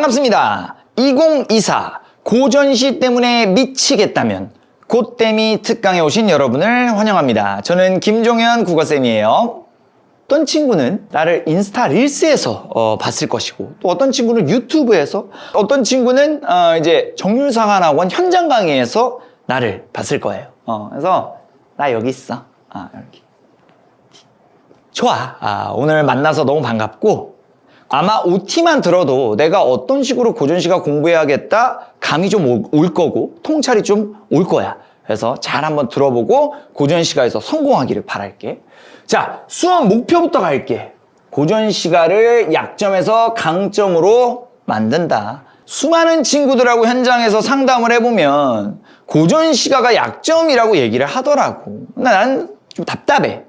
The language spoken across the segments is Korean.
반갑습니다. 2024 고전시 때문에 미치겠다면 곧땜이 특강에 오신 여러분을 환영합니다. 저는 김종현 국어쌤이에요. 어떤 친구는 나를 인스타 릴스에서 어, 봤을 것이고 또 어떤 친구는 유튜브에서 어떤 친구는 어, 이제 정률상한학원 현장 강의에서 나를 봤을 거예요. 어, 그래서 나 여기 있어. 아, 이렇게. 좋아. 아, 오늘 만나서 너무 반갑고 아마 OT만 들어도 내가 어떤 식으로 고전시가 공부해야겠다 감이 좀 올 거고 통찰이 좀 올 거야. 그래서 잘 한번 들어보고 고전시가에서 성공하기를 바랄게. 자, 수업 목표부터 갈게. 고전시가를 약점에서 강점으로 만든다. 수많은 친구들하고 현장에서 상담을 해보면 고전시가가 약점이라고 얘기를 하더라고. 난 좀 답답해.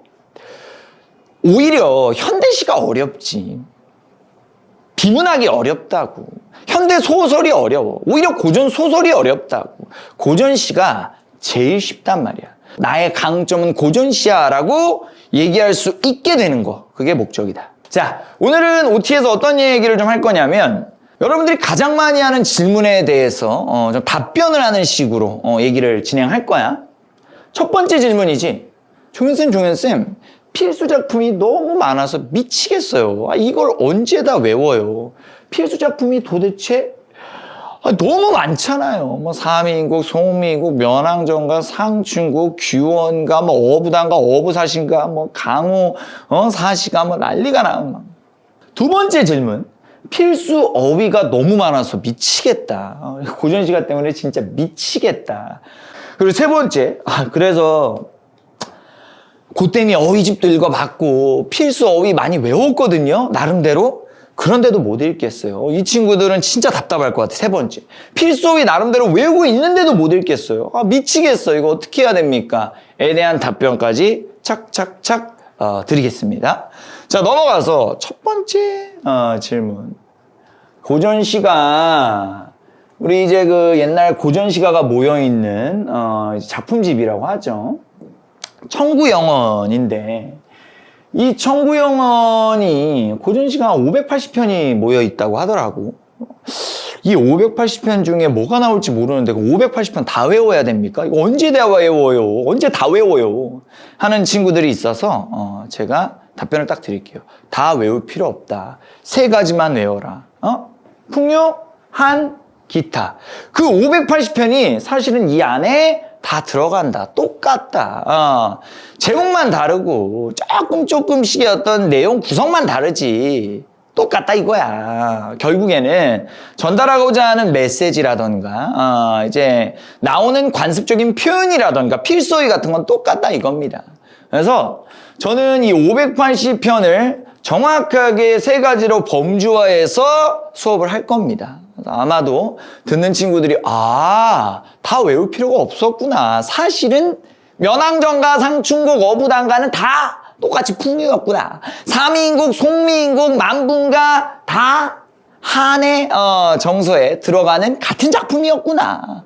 오히려 현대시가 어렵지. 비문학이 어렵다고. 현대 소설이 어려워. 오히려 고전 소설이 어렵다고. 고전 시가 제일 쉽단 말이야. 나의 강점은 고전 시야라고 얘기할 수 있게 되는 거. 그게 목적이다. 자, 오늘은 OT에서 어떤 얘기를 좀 할 거냐면 여러분들이 가장 많이 하는 질문에 대해서 어, 좀 답변을 하는 식으로 어, 얘기를 진행할 거야. 첫 번째 질문이지. 종현쌤, 종현쌤, 필수 작품이 너무 많아서 미치겠어요. 아, 이걸 언제 다 외워요? 필수 작품이 도대체 아, 너무 많잖아요. 뭐 사민국, 송민국, 면왕정가, 상춘국, 규원가, 뭐 어부단가, 어부사신가, 뭐 강호, 어, 사시가 뭐 난리가 나. 두 번째 질문. 필수 어휘가 너무 많아서 미치겠다. 어, 고전 시가 때문에 진짜 미치겠다. 그리고 세 번째. 아, 그래서 고땜이 어휘집도 읽어봤고 필수 어휘 많이 외웠거든요. 나름대로. 그런데도 못 읽겠어요. 이 친구들은 진짜 답답할 것 같아. 세 번째. 필수 어휘 나름대로 외우고 있는데도 못 읽겠어요. 아, 미치겠어. 이거 어떻게 해야 됩니까? 에 대한 답변까지 착착착 어, 드리겠습니다. 자, 넘어가서 첫 번째 어, 질문. 고전 시가 우리 이제 그 옛날 고전 시가가 모여 있는 어, 작품집이라고 하죠. 청구 영원인데 이 청구 영원이 고전시가 한 580편이 모여 있다고 하더라고. 이 580편 중에 뭐가 나올지 모르는데 그 580편 다 외워야 됩니까? 이거 언제 다 외워요? 언제 다 외워요? 하는 친구들이 있어서 어, 제가 답변을 딱 드릴게요. 다 외울 필요 없다. 세 가지만 외워라. 어? 풍요, 한, 기타. 그 580편이 사실은 이 안에 다 들어간다. 똑같다. 어. 제목만 다르고 조금 조금씩의 어떤 내용 구성만 다르지. 똑같다 이거야. 결국에는 전달하고자 하는 메시지라던가 어, 이제 나오는 관습적인 표현이라던가 필소이 같은 건 똑같다 이겁니다. 그래서 저는 이 580편을 정확하게 세 가지로 범주화해서 수업을 할 겁니다. 아마도 듣는 친구들이 아, 다 외울 필요가 없었구나. 사실은 면왕정가, 상충국, 어부단가는 다 똑같이 풍류였구나. 삼인국, 송민국, 만분가 다 한의 어, 정서에 들어가는 같은 작품이었구나.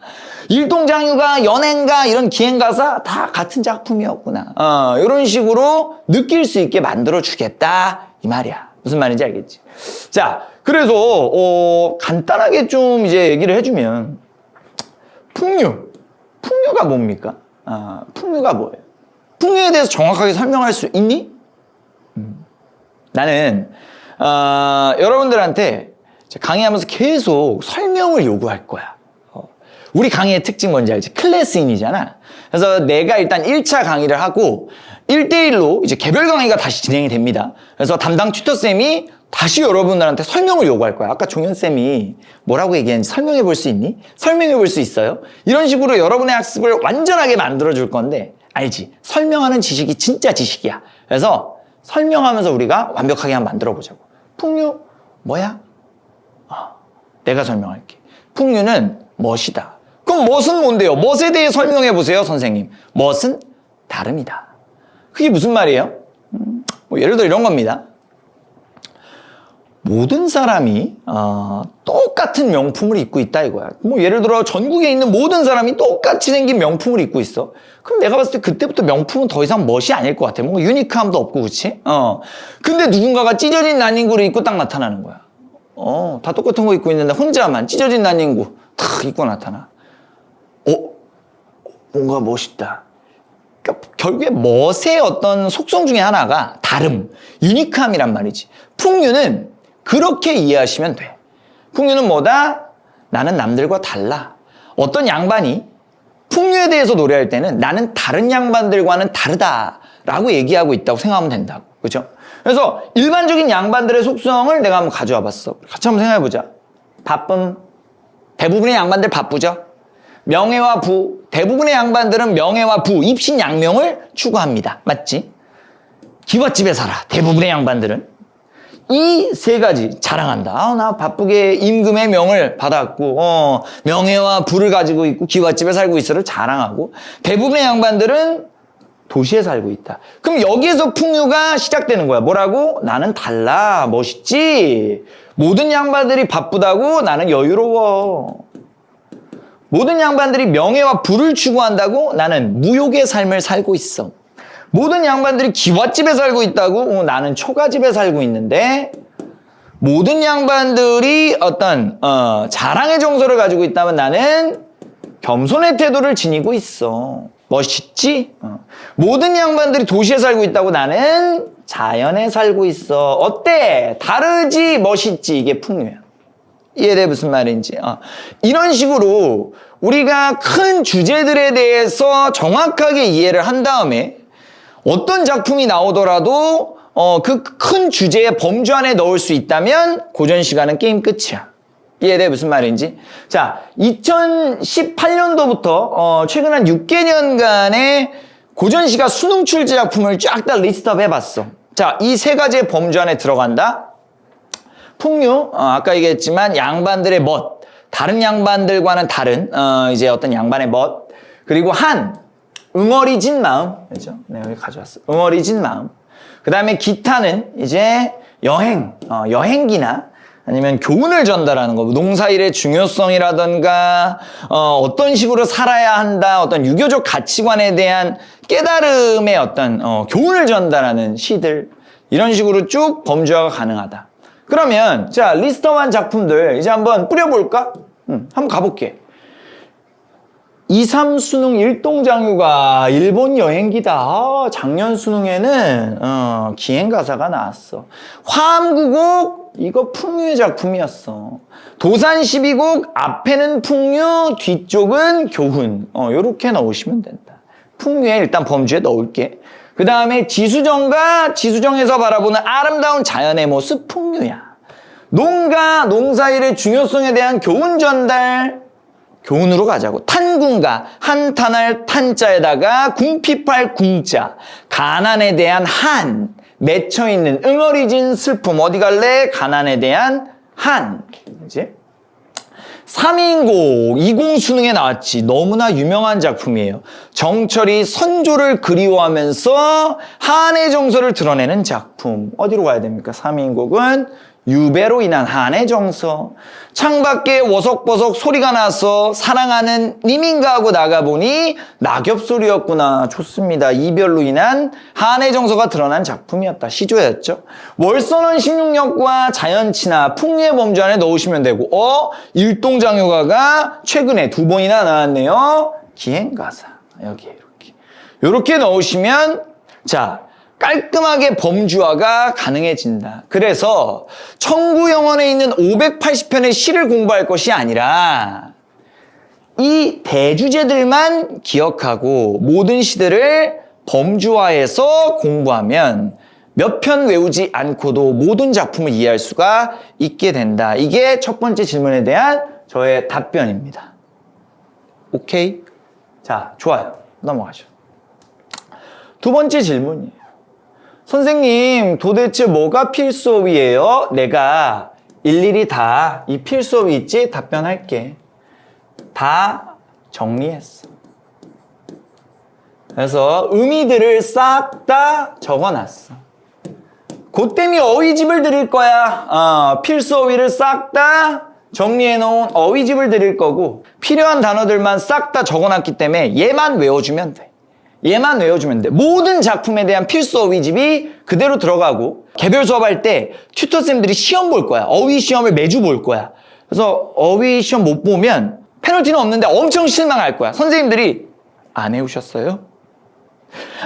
일동장유가 연행가 이런 기행가사 다 같은 작품이었구나. 어, 이런 식으로 느낄 수 있게 만들어 주겠다 이 말이야. 무슨 말인지 알겠지? 자, 그래서 어, 간단하게 좀 이제 얘기를 해주면 풍류, 풍류가 뭡니까? 아, 풍류가 뭐예요? 풍류에 대해서 정확하게 설명할 수 있니? 음. 나는 어, 여러분들한테 강의하면서 계속 설명을 요구할 거야. 어. 우리 강의의 특징 뭔지 알지? 클래스인이잖아. 그래서 내가 일단 1차 강의를 하고 1대1로 이제 개별 강의가 다시 진행이 됩니다. 그래서 담당 튜터쌤이 다시 여러분들한테 설명을 요구할 거야. 아까 종현쌤이 뭐라고 얘기했는지 설명해 볼 수 있니? 설명해 볼 수 있어요? 이런 식으로 여러분의 학습을 완전하게 만들어 줄 건데, 알지? 설명하는 지식이 진짜 지식이야. 그래서 설명하면서 우리가 완벽하게 한번 만들어 보자고. 풍류, 뭐야? 어, 내가 설명할게. 풍류는 멋이다. 그럼 멋은 뭔데요? 멋에 대해 설명해 보세요, 선생님. 멋은 다릅니다. 그게 무슨 말이에요? 음, 뭐 예를 들어 이런 겁니다. 모든 사람이 어, 똑같은 명품을 입고 있다 이거야. 뭐 예를 들어 전국에 있는 모든 사람이 똑같이 생긴 명품을 입고 있어. 그럼 내가 봤을 때 그때부터 명품은 더 이상 멋이 아닐 것 같아. 뭔가 유니크함도 없고 그렇지? 어. 근데 누군가가 찢어진 난닝구를 입고 딱 나타나는 거야. 어, 다 똑같은 거 입고 있는데 혼자만 찢어진 난닝구 탁 입고 나타나. 어, 뭔가 멋있다. 그러니까 결국에 멋의 어떤 속성 중에 하나가 다름, 유니크함이란 말이지. 풍류는 그렇게 이해하시면 돼. 풍류는 뭐다? 나는 남들과 달라. 어떤 양반이 풍류에 대해서 노래할 때는 나는 다른 양반들과는 다르다라고 얘기하고 있다고 생각하면 된다고. 그죠? 그래서 일반적인 양반들의 속성을 내가 한번 가져와 봤어. 같이 한번 생각해 보자. 바쁨. 대부분의 양반들 바쁘죠? 명예와 부. 대부분의 양반들은 명예와 부, 입신 양명을 추구합니다. 맞지? 기와집에 살아. 대부분의 양반들은. 이 세 가지 자랑한다. 아, 나 바쁘게 임금의 명을 받았고, 어, 명예와 부를 가지고 있고, 기와집에 살고 있어를 자랑하고, 대부분의 양반들은 도시에 살고 있다. 그럼 여기에서 풍류가 시작되는 거야. 뭐라고? 나는 달라. 멋있지? 모든 양반들이 바쁘다고 나는 여유로워. 모든 양반들이 명예와 부를 추구한다고 나는 무욕의 삶을 살고 있어. 모든 양반들이 기와집에 살고 있다고 어, 나는 초가집에 살고 있는데 모든 양반들이 어떤 어, 자랑의 정서를 가지고 있다면 나는 겸손의 태도를 지니고 있어. 멋있지? 어. 모든 양반들이 도시에 살고 있다고 나는 자연에 살고 있어. 어때? 다르지? 멋있지? 이게 풍류야. 이해돼 무슨 말인지 어. 이런 식으로 우리가 큰 주제들에 대해서 정확하게 이해를 한 다음에 어떤 작품이 나오더라도 어, 그 큰 주제의 범주 안에 넣을 수 있다면 고전 시간은 게임 끝이야. 이해돼 무슨 말인지? 자, 2018년도부터 어, 최근 한 6개년간의 고전 시가 수능 출제 작품을 쫙 다 리스트업 해봤어. 자, 이 세 가지의 범주 안에 들어간다. 풍류, 어, 아까 얘기했지만 양반들의 멋, 다른 양반들과는 다른 어, 이제 어떤 양반의 멋, 그리고 한 응어리진 마음, 그죠? 네, 여기 가져왔어. 응어리진 마음. 그 다음에 기타는 이제 여행, 어, 여행기나 아니면 교훈을 전달하는 거, 농사일의 중요성이라던가, 어, 어떤 식으로 살아야 한다, 어떤 유교적 가치관에 대한 깨달음의 어떤, 어, 교훈을 전달하는 시들, 이런 식으로 쭉 범주화가 가능하다. 그러면, 자, 리스트한 작품들, 이제 한번 뿌려볼까? 음, 한번 가볼게. 2, 3 수능 일동장유가 일본 여행기다. 아, 작년 수능에는 어, 기행가사가 나왔어. 화암구곡 이거 풍류의 작품이었어. 도산 12곡 앞에는 풍류, 뒤쪽은 교훈. 어, 요렇게 넣으시면 된다. 풍류에 일단 범주에 넣을게. 그 다음에 지수정과 지수정에서 바라보는 아름다운 자연의 모습 풍류야. 농가, 농사일의 중요성에 대한 교훈 전달, 교훈으로 가자고. 탄군가, 한탄할 탄자에다가 궁피팔 궁자, 가난에 대한 한, 맺혀있는 응어리진 슬픔, 어디 갈래? 가난에 대한 한. 이제. 3인곡, 이공수능에 나왔지. 너무나 유명한 작품이에요. 정철이 선조를 그리워하면서 한의 정서를 드러내는 작품. 어디로 가야 됩니까? 3인곡은 유배로 인한 한의 정서. 창밖에 워석버석 소리가 나서 사랑하는 님인가 하고 나가보니 낙엽 소리였구나. 좋습니다. 이별로 인한 한의 정서가 드러난 작품이었다. 시조였죠. 월선원 16역과 자연치나 풍류의 범주 안에 넣으시면 되고, 어? 일동장효가가 최근에 두 번이나 나왔네요. 기행가사. 여기에 이렇게. 이렇게 넣으시면, 자, 깔끔하게 범주화가 가능해진다. 그래서 청구영원에 있는 580편의 시를 공부할 것이 아니라 이 대주제들만 기억하고 모든 시들을 범주화해서 공부하면 몇 편 외우지 않고도 모든 작품을 이해할 수가 있게 된다. 이게 첫 번째 질문에 대한 저의 답변입니다. 오케이? 자, 좋아요. 넘어가죠. 두 번째 질문이에요. 선생님, 도대체 뭐가 필수업이에요? 내가 일일이 다 이 필수업이 있지? 답변할게. 다 정리했어. 그래서 의미들을 싹 다 적어놨어. 그땜이 어휘집을 드릴 거야. 어, 필수 어휘를 싹 다 정리해놓은 어휘집을 드릴 거고 필요한 단어들만 싹 다 적어놨기 때문에 얘만 외워주면 돼. 얘만 외워주면 돼. 모든 작품에 대한 필수 어휘집이 그대로 들어가고 개별 수업할 때 튜터 쌤들이 시험 볼 거야. 어휘 시험을 매주 볼 거야. 그래서 어휘 시험 못 보면 페널티는 없는데 엄청 실망할 거야. 선생님들이 안 외우셨어요?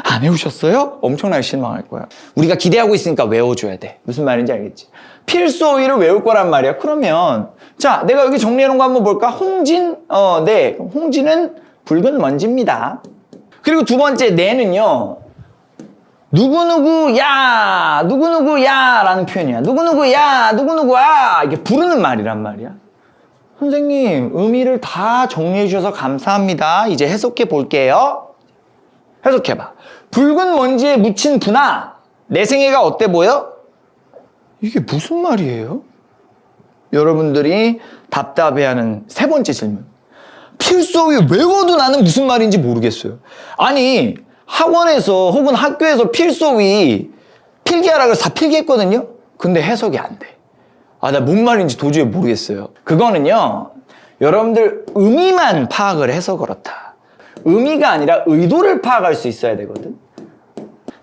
안 외우셨어요? 엄청나게 실망할 거야. 우리가 기대하고 있으니까 외워줘야 돼. 무슨 말인지 알겠지? 필수 어휘를 외울 거란 말이야. 그러면 자, 내가 여기 정리해놓은 거 한번 볼까? 홍진, 어, 네. 홍진은 붉은 먼지입니다. 그리고 두 번째, 내는요. 누구누구, 야! 누구누구, 야! 라는 표현이야. 누구누구, 야! 누구누구, 야! 이게 부르는 말이란 말이야. 선생님, 의미를 다 정리해 주셔서 감사합니다. 이제 해석해 볼게요. 해석해 봐. 붉은 먼지에 묻힌 분아, 내 생애가 어때 보여? 이게 무슨 말이에요? 여러분들이 답답해하는 세 번째 질문. 필수어휘 외워도 나는 무슨 말인지 모르겠어요. 아니, 학원에서 혹은 학교에서 필수어휘 필기하라 그래서 다 필기했거든요? 근데 해석이 안 돼. 아, 나 뭔 말인지 도저히 모르겠어요. 그거는요, 여러분들 의미만 파악을 해서 그렇다. 의미가 아니라 의도를 파악할 수 있어야 되거든.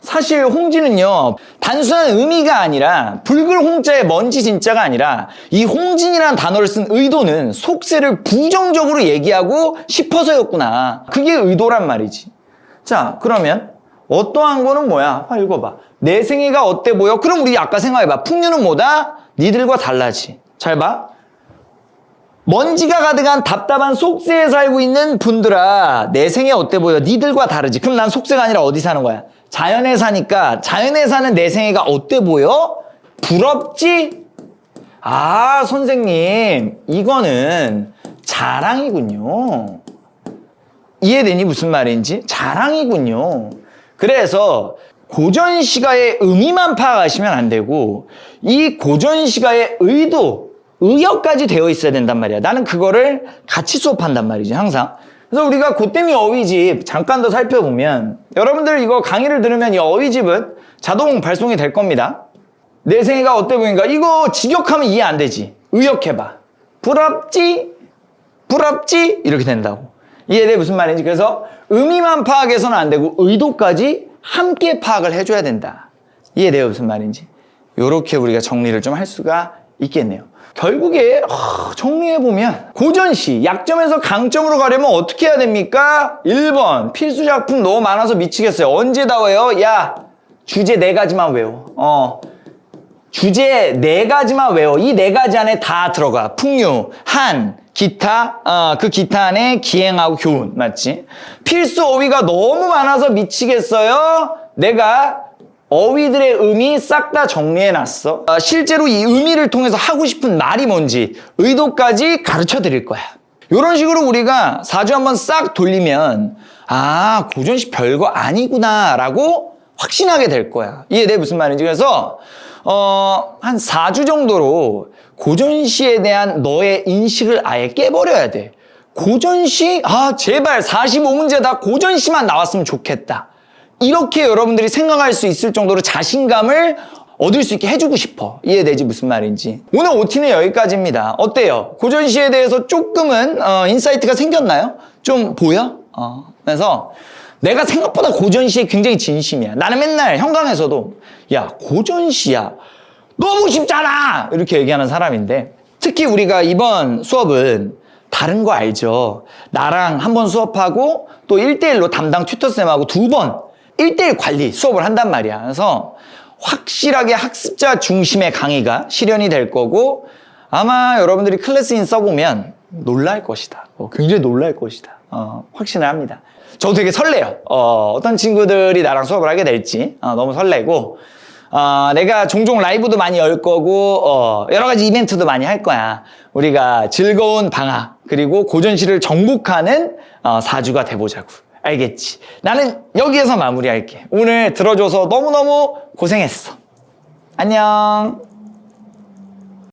사실 홍진은요 단순한 의미가 아니라 붉은 홍자의 먼지 진짜가 아니라 이 홍진이라는 단어를 쓴 의도는 속세를 부정적으로 얘기하고 싶어서였구나. 그게 의도란 말이지. 자 그러면 어떠한 거는 뭐야? 화 읽어봐. 내 생애가 어때 보여? 그럼 우리 아까 생각해봐. 풍류는 뭐다? 니들과 달라지. 잘봐. 먼지가 가득한 답답한 속세에 살고 있는 분들아 내 생애 어때 보여? 니들과 다르지. 그럼 난 속세가 아니라 어디 사는 거야 자연에 사니까 자연에 사는 내 생애가 어때 보여? 부럽지? 아 선생님 이거는 자랑이군요. 이해되니? 무슨 말인지? 자랑이군요. 그래서 고전 시가의 의미만 파악하시면 안 되고 이 고전 시가의 의도 의역까지 되어 있어야 된단 말이야. 나는 그거를 같이 수업한단 말이지, 항상. 그래서 우리가 고땜이 어휘집 잠깐 더 살펴보면 여러분들 이거 강의를 들으면 이 어휘집은 자동 발송이 될 겁니다. 내 생애가 어때 보인가? 이거 직역하면 이해 안 되지. 의역해봐. 부럽지? 부럽지? 이렇게 된다고. 이해돼? 무슨 말인지. 그래서 의미만 파악해서는 안 되고 의도까지 함께 파악을 해줘야 된다. 이해돼요? 무슨 말인지. 요렇게 우리가 정리를 좀 할 수가 있겠네요. 결국에 어, 정리해보면 고전시 약점에서 강점으로 가려면 어떻게 해야 됩니까? 1번 필수 작품 너무 많아서 미치겠어요. 언제 다 외워? 야 주제 네 가지만 외워. 어 주제 네 가지만 외워. 이 네 가지 안에 다 들어가. 풍류, 한, 기타, 어, 그 기타 안에 기행하고 교훈, 맞지? 필수 어휘가 너무 많아서 미치겠어요. 내가 어휘들의 의미 싹 다 정리해놨어. 아, 실제로 이 의미를 통해서 하고 싶은 말이 뭔지 의도까지 가르쳐 드릴 거야. 이런 식으로 우리가 4주 한번 싹 돌리면 아 고전시 별거 아니구나 라고 확신하게 될 거야. 이해돼 무슨 말인지 그래서 어, 한 4주 정도로 고전시에 대한 너의 인식을 아예 깨버려야 돼. 고전시? 아, 제발 45문제 다 고전시만 나왔으면 좋겠다. 이렇게 여러분들이 생각할 수 있을 정도로 자신감을 얻을 수 있게 해주고 싶어. 이해되지 무슨 말인지. 오늘 OT는 여기까지입니다. 어때요? 고전 시에 대해서 조금은 어, 인사이트가 생겼나요? 좀 보여? 어, 그래서 내가 생각보다 고전 시에 굉장히 진심이야. 나는 맨날 현강에서도 야 고전 시야 너무 쉽잖아 이렇게 얘기하는 사람인데 특히 우리가 이번 수업은 다른 거 알죠? 나랑 한 번 수업하고 또 1대1로 담당 튜터쌤하고 두 번 1대1 관리 수업을 한단 말이야. 그래서 확실하게 학습자 중심의 강의가 실현이 될 거고 아마 여러분들이 클래스인 써보면 놀랄 것이다. 어, 굉장히 놀랄 것이다. 어, 확신을 합니다. 저 되게 설레요. 어, 떤 친구들이 나랑 수업을 하게 될지 어, 너무 설레고 어, 내가 종종 라이브도 많이 열 거고 어, 여러 가지 이벤트도 많이 할 거야. 우리가 즐거운 방학 그리고 고전시를 정복하는 어, 4주가 돼보자고. 알겠지? 나는 여기에서 마무리할게. 오늘 들어줘서 너무너무 고생했어. 안녕.